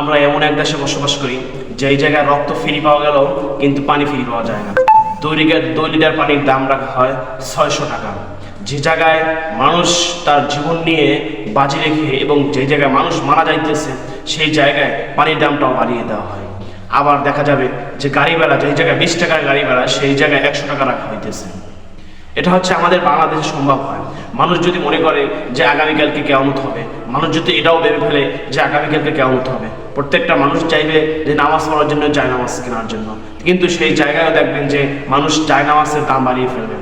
আমরা এমন এক দেশে বসবাস করি, যেই জায়গায় রক্ত ফ্রি পাওয়া গেল কিন্তু পানি ফ্রি পাওয়া যায় না। দুই লিটার দুই লিটার পানির দাম রাখা হয় ছয়শো টাকা। যে জায়গায় মানুষ তার জীবন নিয়ে বাজি রেখে এবং যে জায়গায় মানুষ মারা যাইতেছে, সেই জায়গায় পানির দামটাও বাড়িয়ে দেওয়া হয়। আবার দেখা যাবে যে গাড়ি ভাড়া যেই জায়গায় বিশ টাকার গাড়ি ভাড়া সেই জায়গায় একশো টাকা রাখা হইতেছে। এটা হচ্ছে আমাদের বাংলাদেশে সম্ভব হয়। মানুষ যদি মনে করে যে আগামীকালকে কেমন হবে, মানুষ যদি এটাও ভেবে ফেলে যে আগামীকালকে কেমন হবে প্রত্যেকটা মানুষ চাইবে যে নামাজ পড়ার জন্য চায় নামাজ কেনার জন্য। কিন্তু সেই জায়গায় দেখবেন যে মানুষ চায় নামাজের দাম বাড়িয়ে ফেলবে।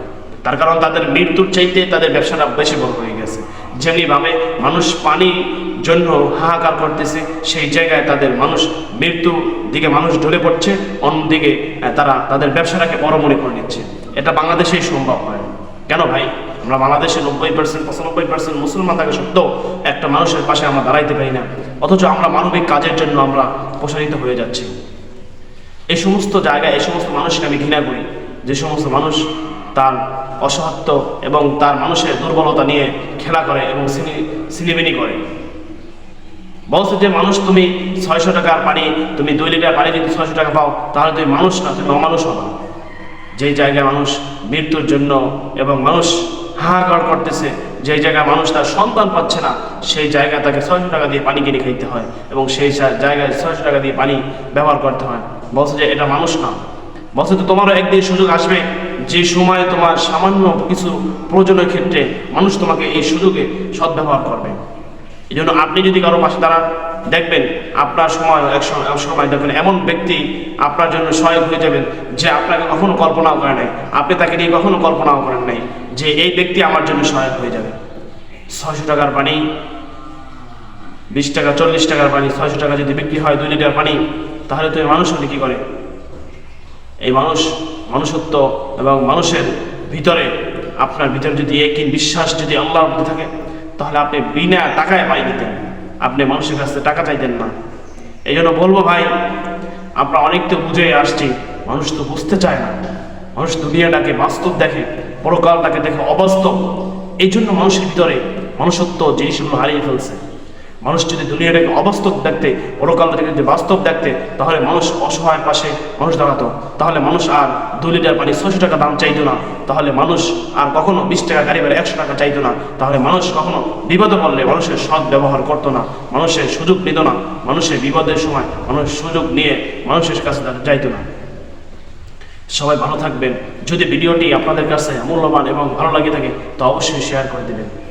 তার কারণ তাদের মৃত্যুর চাইতে তাদের ব্যবসাটা বেশি বড় হয়ে গেছে। যেমনিভাবে মানুষ পানির জন্য হাহাকার করতেছে, সেই জায়গায় তাদের মানুষ মৃত্যু দিকে মানুষ ঢলে পড়ছে, অন্যদিকে তারা তাদের ব্যবসাটাকে বড় মনে করে নিচ্ছে। এটা বাংলাদেশেই সম্ভব হয়। কেন ভাই? আমরা বাংলাদেশে নব্বই পার্সেন্ট পঁচানব্বই পার্সেন্ট মুসলমান থাকা সত্ত্বেও একটা মানুষের পাশে আমরা দাঁড়াইতে পারি না। অথচ আমরা মানবিক কাজের জন্য আমরা প্রসারিত হয়ে যাচ্ছি। এই সমস্ত জায়গায়, এই সমস্ত মানুষকে আমি ঘৃণা করি। যে সমস্ত মানুষ তার অসহাত্য এবং তার মানুষের দুর্বলতা নিয়ে খেলা করে এবং সিনিবিনি করে। বলছে যে, মানুষ, তুমি ছয়শো টাকার পানি, তুমি দুই লিটার পানি যদি ছয়শো টাকা পাও, তাহলে তুমি মানুষ না, তুমি অমানুষ হবা। যেই জায়গায় মানুষ মৃত্যুর জন্য এবং মানুষ হাহাকার করতেছে যেই জায়গায় মানুষ তার সন্তান পাচ্ছে না, সেই জায়গায় তাকে ছয়শো টাকা দিয়ে পানি কিনে খাইতে হয় এবং সেই জায়গায় ছয়শো টাকা দিয়ে পানি ব্যবহার করতে হয়। বলছে যে এটা মানুষ না। বলছে তো তোমারও একদিন সুযোগ আসবে, যে সময় তোমার সামান্য কিছু প্রয়োজনের ক্ষেত্রে মানুষ তোমাকে এই সুযোগে সদ্ব্যবহার করবে। এই জন্য আপনি যদি কারও পাশে দাঁড়ান, দেখবেন আপনার সময় এক সময় দেখবেন এমন ব্যক্তি আপনার জন্য সহায়ক হয়ে যাবেন যে আপনাকে কখনো কল্পনাও করে নাই। আপনি তাকে নিয়ে কখনো কল্পনাও করেন নাই। যে এই ব্যক্তি আমার জন্য সহায়ক হয়ে যাবে। ছয়শো টাকার পানি, বিশ টাকা, চল্লিশ টাকার পানি, ছয়শো টাকা যদি বিক্রি হয় দুই লিটার পানি, তাহলে তুমি মানুষ হলে কী করে? এই মানুষ, মানুষত্ব এবং মানুষের ভিতরে, আপনার ভিতরে যদি একই বিশ্বাস যদি আল্লাহর প্রতি থাকে, তাহলে আপনি বিনা টাকায় পাই দিতেন। আপনি মানুষের কাছ থেকে টাকা চাইতেন না। এই জন্য বলব ভাই, আমরা অনেক তো বুঝে আসছি, মানুষ তো বুঝতে চায় না। মানুষ দুনিয়াটাকে বাস্তব দেখে। পরকালটাকে দেখে অবাস্তব। এই জন্য মানুষের ভিতরে মানুষত্ব জিনিসগুলো হারিয়ে ফেলছে। মানুষ যদি দুনিয়াটাকে অবাস্তব দেখতে, পরকালটাকে যদি বাস্তব দেখতে, তাহলে মানুষ অসহায় পাশে মানুষ দাঁড়াতো। তাহলে মানুষ আর দু লিটার পানি ছশো টাকা দাম চাইতো না। তাহলে মানুষ আর কখনো বিশ টাকা গাড়ি ভাড়া একশো টাকা চাইতো না। তাহলে মানুষ কখনো বিপদে পড়লে মানুষের সৎ ব্যবহার করতো না। মানুষের সুযোগ নিত না। মানুষের বিপদের সময় মানুষ সুযোগ নিয়ে মানুষের কাছে যাইতো না। সবাই ভালো থাকবেন। যদি ভিডিওটি আপনাদের কাছে মূল্যবান এবং ভালো লাগে থাকে, তো অবশ্যই শেয়ার করে দেবেন।